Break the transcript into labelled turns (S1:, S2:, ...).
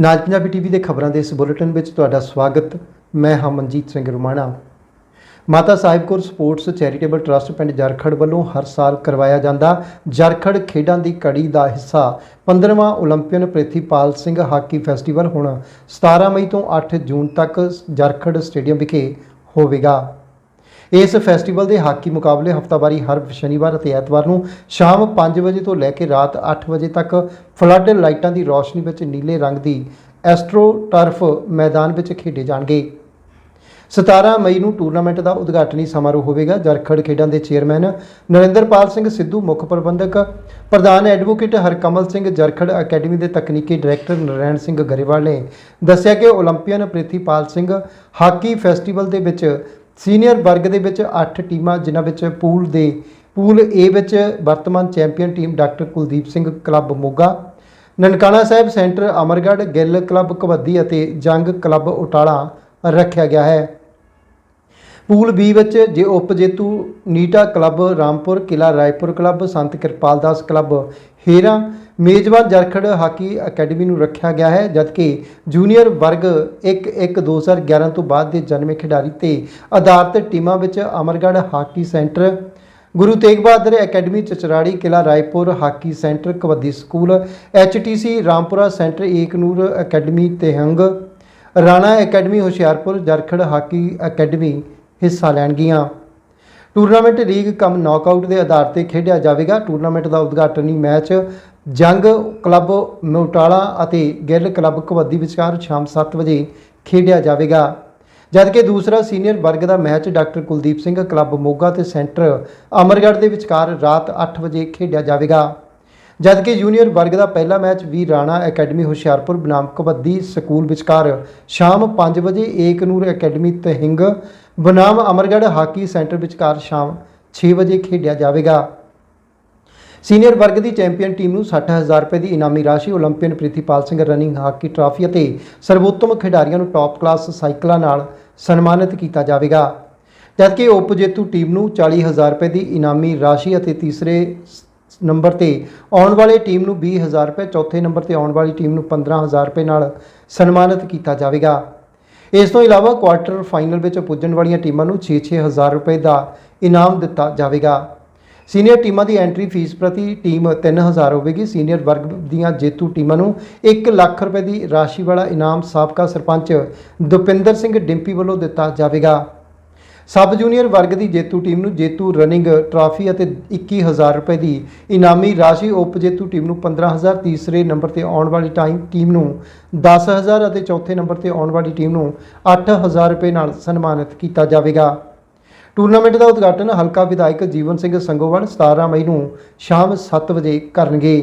S1: ਨਾਜ Punjabi TV ਦੇ ਖਬਰਾਂ ਦੇ ਇਸ ਬੁਲੇਟਿਨ ਵਿੱਚ ਤੁਹਾਡਾ ਸਵਾਗਤ। ਮੈਂ ਹਾਂ Manjit Singh Rumana. Mata Sahib Kaur sports charitable trust ਪਿੰਡ ਜਰਖੜ ਵੱਲੋਂ ਹਰ ਸਾਲ ਕਰਵਾਇਆ ਜਾਂਦਾ। ਜਰਖੜ ਖੇਡਾਂ ਦੀ ਕੜੀ ਦਾ ਹਿੱਸਾ 15ਵਾਂ 올림픽ਨ ਪ੍ਰਿਥੀਪਾਲ ਸਿੰਘ ਹਾਕੀ ਫੈਸਟੀਵਲ ਹੁਣ 17 ਮਈ ਤੋਂ 8 ਜੂਨ ਤੱਕ ਜਰਖੜ ਸਟੇਡੀਅਮ ਵਿਖੇ ਹੋਵੇਗਾ। ਇਸ ਫੈਸਟੀਵਲ ਦੇ ਹਾਕੀ ਮੁਕਾਬਲੇ ਹਫਤਾਵਾਰੀ ਹਰ ਸ਼ਨੀਵਾਰ ਅਤੇ ਐਤਵਾਰ ਨੂੰ ਸ਼ਾਮ 5 ਵਜੇ ਤੋਂ ਲੈ ਕੇ ਰਾਤ 8 ਵਜੇ ਤੱਕ ਫਲੱਡ ਲਾਈਟਾਂ ਦੀ ਰੌਸ਼ਨੀ ਵਿੱਚ ਨੀਲੇ ਰੰਗ ਦੀ ਐਸਟਰੋ ਟਰਫ ਮੈਦਾਨ ਵਿੱਚ ਖੇਡੇ ਜਾਣਗੇ। 17 ਮਈ ਨੂੰ ਟੂਰਨਾਮੈਂਟ ਦਾ ਉਦਘਾਟਨੀ ਸਮਾਰੋਹ ਹੋਵੇਗਾ, ਜਰਖੜ ਖੇਡਾਂ ਦੇ ਚੇਅਰਮੈਨ ਨਰਿੰਦਰਪਾਲ ਸਿੰਘ ਸਿੱਧੂ, ਮੁੱਖ ਪ੍ਰਬੰਧਕ ਪ੍ਰਧਾਨ ਐਡਵੋਕੇਟ ਹਰਕਮਲ ਸਿੰਘ, ਜਰਖੜ ਅਕੈਡਮੀ ਦੇ ਤਕਨੀਕੀ ਡਾਇਰੈਕਟਰ ਨਰੈਣ ਸਿੰਘ ਗਰੇਵਾਲ ਨੇ ਦੱਸਿਆ ਕਿ 올림픽ੀਅਨ ਪ੍ਰਿਥੀਪਾਲ ਸਿੰਘ ਹਾਕੀ ਫੈਸਟੀਵਲ ਦੇ ਵਿੱਚ ਸੀਨੀਅਰ ਵਰਗ ਦੇ ਵਿੱਚ 8 ਟੀਮਾਂ, ਜਿਨ੍ਹਾਂ ਵਿੱਚ ਪੂਲ ਦੇ, ਪੂਲ ਏ ਵਿੱਚ ਵਰਤਮਾਨ champion team doctor Kuldeep Singh club Moga, Nankana Sahib centre Amargarh Gill club kabaddi ਅਤੇ ਜੰਗ ਕਲੱਬ ਉਟਾਲਾ ਰੱਖਿਆ ਗਿਆ ਹੈ। ਪੂਲ ਬੀ ਵਿੱਚ ਜੇ ਉਪ ਜੇਤੂ ਨੀਟਾ ਕਲੱਬ, ਰਾਮਪੁਰ ਕਿਲਾ ਰਾਏਪੁਰ ਕਲੱਬ, ਸੰਤ ਕਿਰਪਾਲ ਦਾਸ ਕਲੱਬ, ਹੇਰਾ, ਮੇਜ਼ਬਾਨ ਜਰਖੜ ਹਾਕੀ ਅਕੈਡਮੀ ਨੂੰ ਰੱਖਿਆ ਗਿਆ ਹੈ, ਜਦਕਿ ਜੂਨੀਅਰ ਵਰਗ 1 1 2011 ਤੋਂ ਬਾਅਦ ਦੇ ਜਨਮੇ ਖਿਡਾਰੀ ਤੇ ਆਧਾਰਿਤ ਟੀਮਾਂ ਵਿੱਚ Amargarh hockey centre, Guru Tegh Bahadur academy, Chachrari Kila Raipur hockey centre, kabaddi school, HTC Rampura centre, Eknoor academy, Tihang, Rana academy, Hoshiarpur Jarkhar hockey academy ਹਿੱਸਾ ਲੈਣਗੀਆਂ ਟੂਰਨਾਮੈਂਟ ਲੀਗ ਕਮ ਨੌਕਆਊਟ ਦੇ ਆਧਾਰ ਤੇ ਖੇਡਿਆ ਜਾਵੇਗਾ। ਟੂਰਨਾਮੈਂਟ ਦਾ ਉਦਘਾਟਨੀ match Jang club Motala ਅਤੇ ਗਿੱਲ ਕਲੱਬ ਕਬੱਡੀ ਵਿਚਕਾਰ ਸ਼ਾਮ 7 ਵਜੇ ਖੇਡਿਆ ਜਾਵੇਗਾ। ਜਦਕਿ ਦੂਸਰਾ ਸੀਨੀਅਰ ਵਰਗ ਦਾ match doctor Kuldeep Singh club Moga ਤੇ ਸੈਂਟਰ ਅਮਰਗੜ੍ਹ ਦੇ ਵਿਚਕਾਰ ਰਾਤ 8 ਵਜੇ ਖੇਡਿਆ ਜਾਵੇਗਾ। ਜਦਕਿ ਜੂਨੀਅਰ ਵਰਗ ਦਾ ਪਹਿਲਾ ਮੈਚ ਵੀ ਰਾਣਾ ਅਕੈਡਮੀ ਹੁਸ਼ਿਆਰਪੁਰ ਬਨਾਮ ਕਬੱਡੀ ਸਕੂਲ ਵਿਚਕਾਰ ਸ਼ਾਮ 5 ਵਜੇ ਏਕਨੂਰ ਅਕੈਡਮੀ ਤਹਿੰਗ ਬਨਾਮ ਅਮਰਗੜ੍ਹ ਹਾਕੀ ਸੈਂਟਰ ਵਿਚਕਾਰ ਸ਼ਾਮ 6 ਵਜੇ ਖੇਡਿਆ ਜਾਵੇਗਾ। ਸੀਨੀਅਰ ਵਰਗ ਦੀ ਚੈਂਪੀਅਨ ਟੀਮ ਨੂੰ 60000 ਰੁਪਏ ਦੀ ਇਨਾਮੀ ਰਾਸ਼ੀ Olympian Prithipal Singh running hockey trophy ਅਤੇ ਸਰਵੋਤਮ ਖਿਡਾਰੀਆਂ ਨੂੰ ਟਾਪ ਕਲਾਸ ਸਾਈਕਲਾਂ ਨਾਲ ਸਨਮਾਨਿਤ ਕੀਤਾ ਜਾਵੇਗਾ। ਜਦਕਿ ਉਪਜੇਤੂ ਟੀਮ ਨੂੰ 40000 ਰੁਪਏ ਦੀ ਇਨਾਮੀ ਰਾਸ਼ੀ ਅਤੇ ਤੀਸਰੇ ਨੰਬਰ ਤੇ ਆਉਣ ਵਾਲੇ ਟੀਮ ਨੂੰ 20000 ਰੁਪਏ, ਚੌਥੇ ਨੰਬਰ ਤੇ ਆਉਣ ਵਾਲੀ ਟੀਮ ਨੂੰ 15000 ਰੁਪਏ ਨਾਲ ਸਨਮਾਨਿਤ ਕੀਤਾ ਜਾਵੇਗਾ। ਇਸ ਤੋਂ ਇਲਾਵਾ ਕੁਆਰਟਰ ਫਾਈਨਲ ਵਿੱਚ ਪੁੱਜਣ ਵਾਲੀਆਂ ਟੀਮਾਂ ਨੂੰ 6-6000 ਰੁਪਏ ਦਾ ਇਨਾਮ ਦਿੱਤਾ ਜਾਵੇਗਾ। ਸੀਨੀਅਰ ਟੀਮਾਂ ਦੀ ਐਂਟਰੀ ਫੀਸ ਪ੍ਰਤੀ ਟੀਮ 3000 ਹੋਵੇਗੀ। ਸੀਨੀਅਰ ਵਰਗ ਦੀਆਂ ਜੇਤੂ ਟੀਮਾਂ ਨੂੰ 1 ਲੱਖ ਰੁਪਏ ਦੀ ਰਾਸ਼ੀ ਵਾਲਾ ਇਨਾਮ ਸਾਬਕਾ ਸਰਪੰਚ ਦੁਪਿੰਦਰ ਸਿੰਘ ਡਿੰਪੀ ਵੱਲੋਂ ਦਿੱਤਾ ਜਾਵੇਗਾ। ਸਬ ਜੂਨੀਅਰ ਵਰਗ ਦੀ ਜੇਤੂ ਟੀਮ ਨੂੰ ਜੇਤੂ ਰਨਿੰਗ ਟਰਾਫੀ ਅਤੇ 21000 ਰੁਪਏ ਦੀ ਇਨਾਮੀ ਰਾਸ਼ੀ ਉਪ ਜੇਤੂ ਟੀਮ ਨੂੰ 15000 ਤੀਸਰੇ ਨੰਬਰ ਤੇ ਆਉਣ ਵਾਲੀ ਟਾਈਮ ਟੀਮ ਨੂੰ 10000 ਅਤੇ ਚੌਥੇ ਨੰਬਰ ਤੇ ਆਉਣ ਵਾਲੀ ਟੀਮ ਨੂੰ 8000 ਰੁਪਏ ਨਾਲ ਸਨਮਾਨਿਤ ਕੀਤਾ ਜਾਵੇਗਾ। ਟੂਰਨਾਮੈਂਟ ਦਾ ਉਦਘਾਟਨ ਹਲਕਾ ਵਿਧਾਇਕ ਜੀਵਨ ਸਿੰਘ ਸੰਗੋਵਾਲ 17 ਮਈ ਨੂੰ ਸ਼ਾਮ 7 ਵਜੇ ਕਰਨਗੇ।